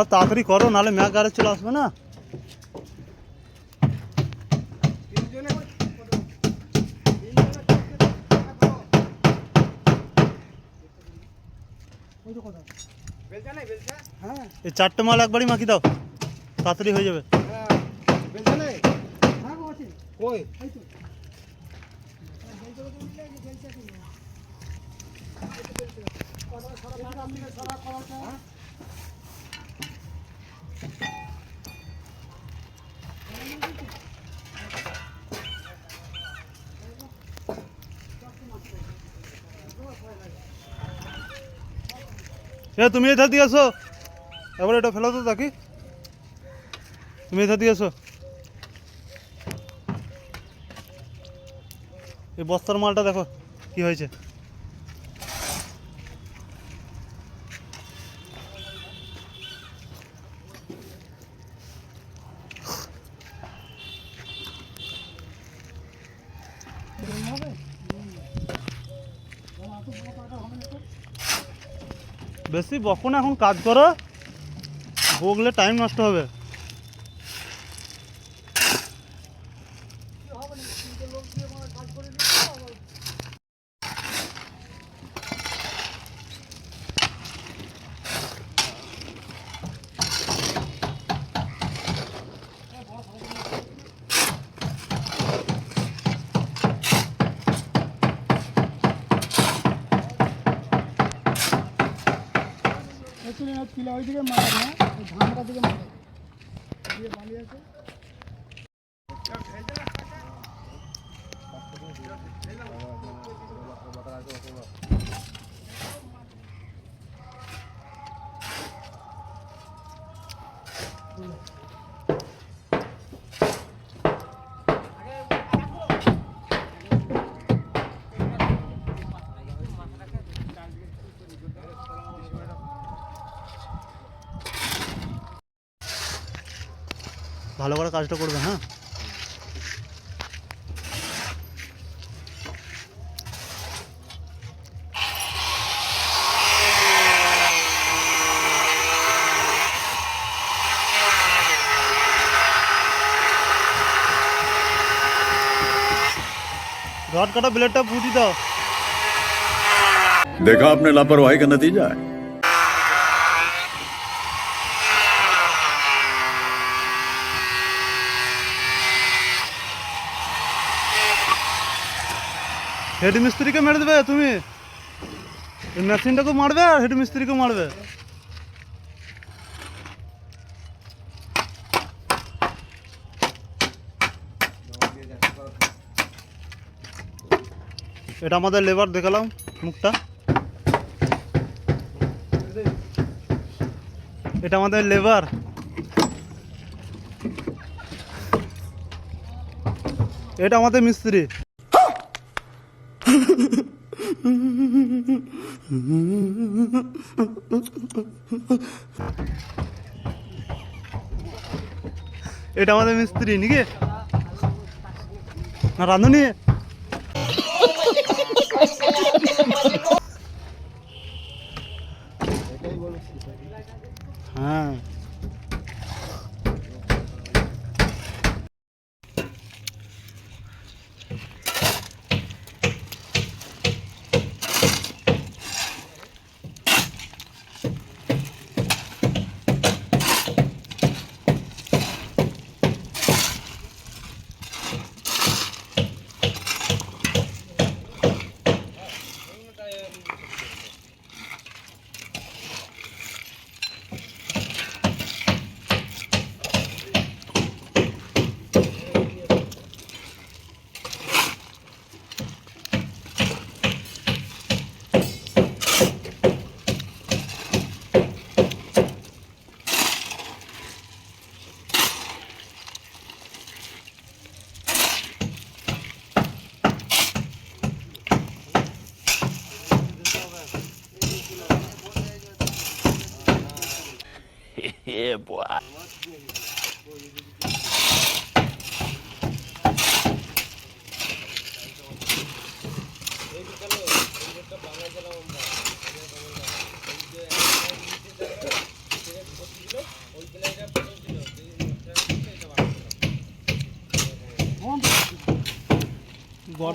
দাদা, তাড়াতাড়ি করো, নাহলে ম্যাক গাড়ি চলে আসবে না। চারটে মাল একবারই মাখি দাও, তাড়াতাড়ি হয়ে যাবে। বেলচা এ, তুমি এধার দিয়ে আসো এবার এটা ফেলো তো তাকি তুমি এধার দিয়ে আসো এই বস্তার মালটা দেখো, কি হয়েছে বেশি বকো না এখন কাজ করো। বকলে টাইম নষ্ট হবে। না পিলা ওই দিকে মারা না ওই ধানটা দিকে মারা দিয়ে বালি আছে। ভালো করে কাজটা করবে হ্যাঁ রড কাটা ব্লেডটা ফুটি দাও देखा आपने लापरवाही का नतीजा है হেড মিস্ত্রিকে মেরে দেবে তুমি? এই মেশিনটাকেও মারবে আর হেড মিস্ত্রিকেও মারবে? এটা আমাদের লেবার দেখালাম মুখটা। এটা আমাদের লেবার এটা আমাদের মিস্ত্রি। এটা আমাদের মিস্ত্রি নাকি না রাঁধুনি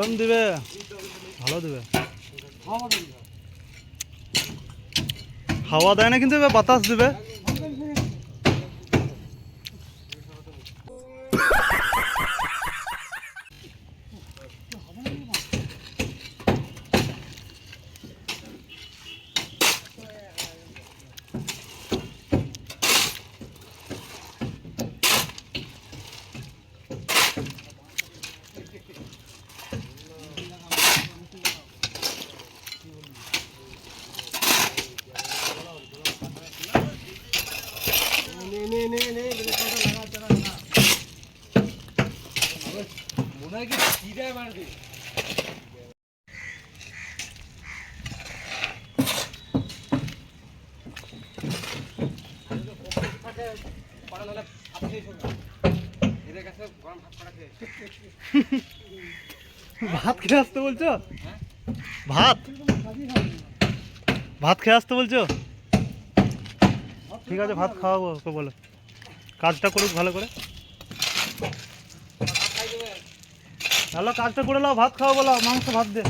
গরম দিবে। ভালো দিবে। হাওয়া দেয় না কিন্তু বাতাস দিবে। ভাত খেয়ে আসতে বলছো? ভাত? ভাত খেয়ে আসতে বলছো? ঠিক আছে, ভাত খাওয়াবো ওকে বলো। কাজটা করুক ভালো করে। ভালো কাজটা করে নাও ভাত খাওয়া বলো মাংস ভাত দে।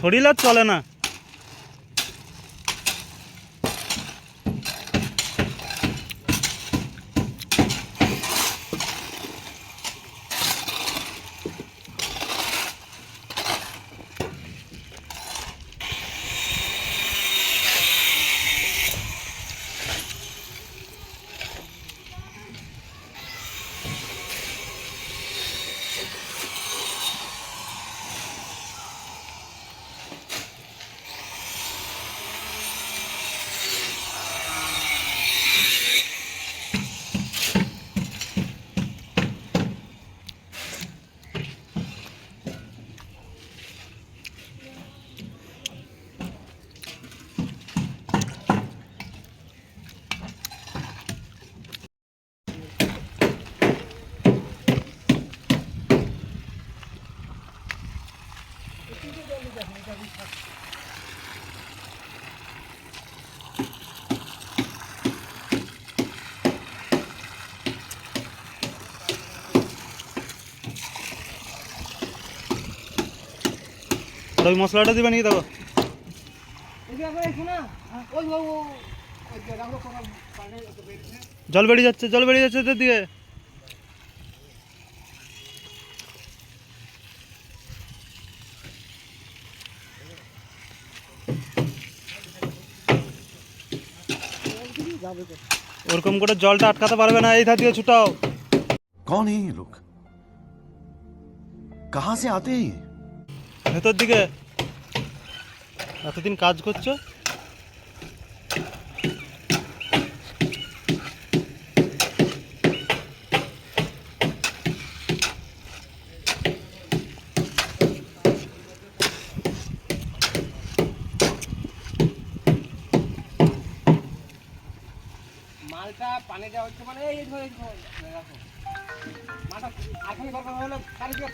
শরীর আর চলে না। ওই মশলাটা দিবা নাকি দেখো। জল বেরিয়ে যাচ্ছে জল বেরিয়ে যাচ্ছে দিকে। ওরকম করে জলটা আটকাতে পারবে না এই ধার দিয়ে ছুটাও। কন এই লোক কাহা সে আতে ভেতর দিকে। এতদিন কাজ করছ? মালটা পানি দেওয়া হচ্ছে মানে এই ধরে মালটা এখনই দরকার হলে গাড়ি দিয়ে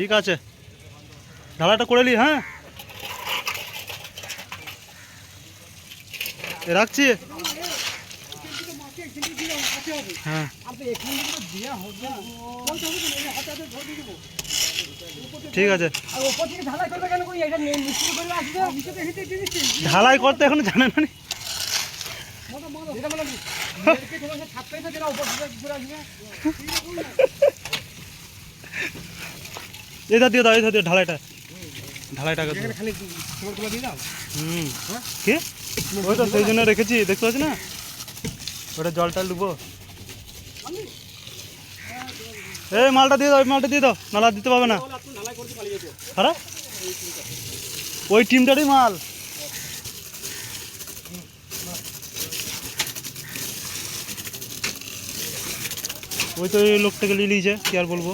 ঠিক আছে ঢালাটা করে নি হ্যাঁ রাখছি হ্যাঁ। ঠিক আছে ঢালাই করতে এখন জানে না। মানে যেটা ঘুরে আসবে এই ধার দিয়ে দাও ধার দিয়ে ঢালাইটা। ঢালাইটাকে দাও। খালি দিয়ে দাও? হুম। কি? ওই তো সেই জন্য রেখেছি দেখতে পাচ্ছি না? ওটা জলটা লুবো এই মালটা দিয়ে দাও মালটা দিয়ে দাও নালা দিতে পারবে না। আরে? ওই টিমটারই মাল। ওই তো ওই লোকটাকে নিয়ে নিয়েছে কি আর বলব?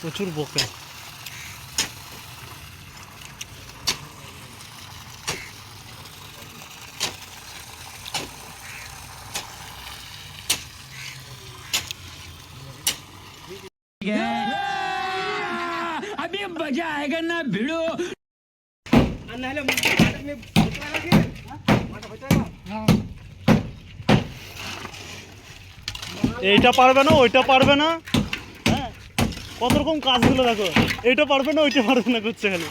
প্রচুর বকে अभी मज़ा आएगा ना भिड़ो এইটা পারবে না ওইটা পারবে না কত রকম কাজগুলো দেখো। এইটা পারবে না, ওইটা পারবে না করছে খালি।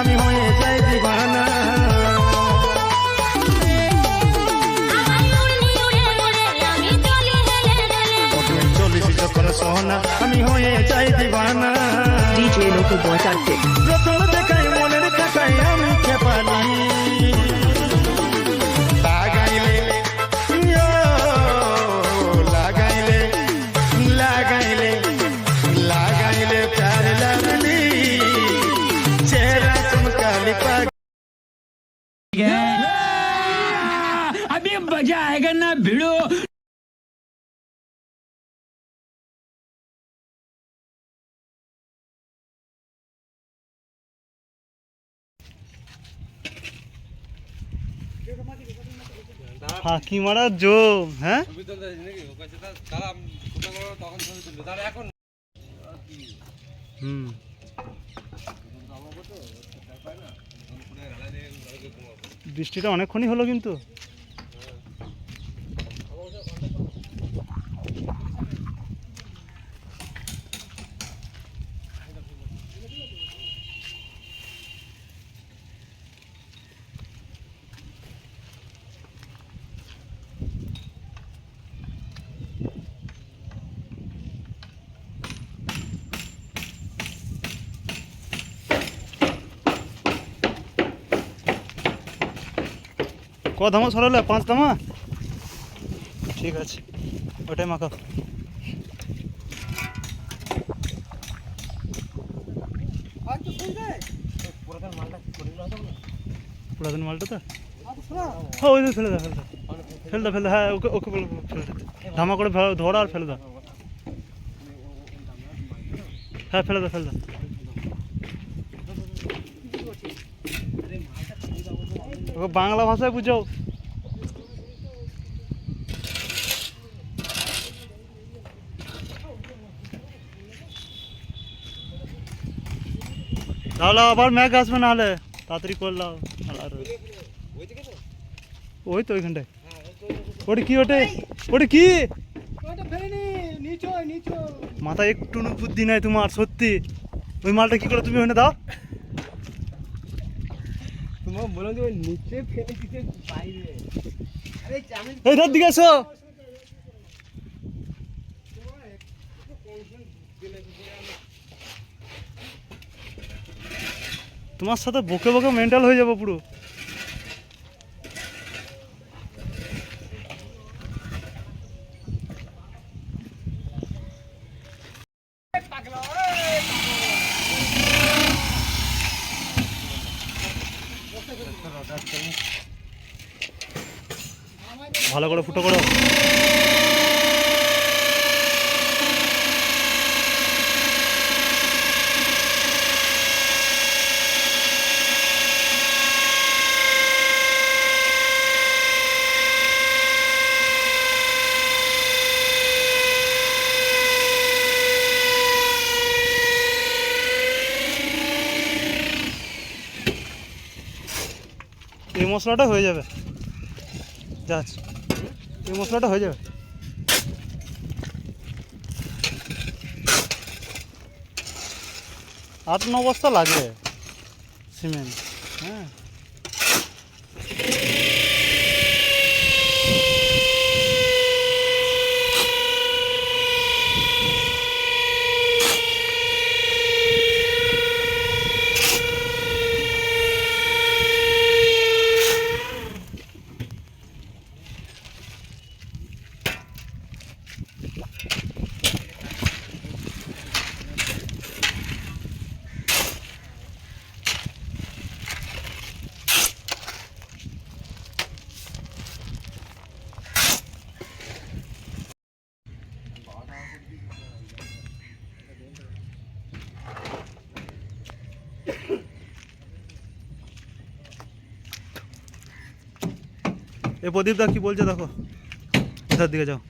আমি হয়ে যাই দিবানা সোনা আমি হয়ে যাই দিবানা Local Boy ছবি তুলবে। তাহলে এখন হুম। বৃষ্টিটা অনেকক্ষণই হলো কিন্তু। ক ধামা সরালে পাঁচ ধামা ঠিক আছে ওটাই মাখাও। পুরাতন মালটা তো? হ্যাঁ ওই ফেলে দাও ফেলে দাও। ফেলে দাও ফেলে হ্যাঁ ওকে ওকে বলো ফেলে দাও। ধামা করে ধরো আর ফেলে দাও। হ্যাঁ ফেলে দাও ফেলে দাও। ওকে বাংলা ভাষায় বুঝাও। তাহলে আবার ম্যাগ আসবে না হলে তাড়াতাড়ি করলাম ওই তো ওইখানটায়। ওটা কি ওটে? ওটা কি? মাথায় একটু বুদ্ধি নাই তোমার, সত্যি। ওই মালটা কি করে তুমি ওখানে দাও? বললাম যে ওই নিচে ফেলে দিতে বাইরে। আরে আমি এই দিকে এসো। তোমার সাথে বকে বকে মেন্টাল হয়ে যাব পুরো। ভালো করে ফুটো করো। এই মশলাটা হয়ে যাবে। যাচ্ছ। এই মশলাটা হয়ে যাবে। আট ন বস্তা লাগে সিমেন্ট। হ্যাঁ। এ প্রদীপ দা কি বলছে দেখো এটার দিকে যাও?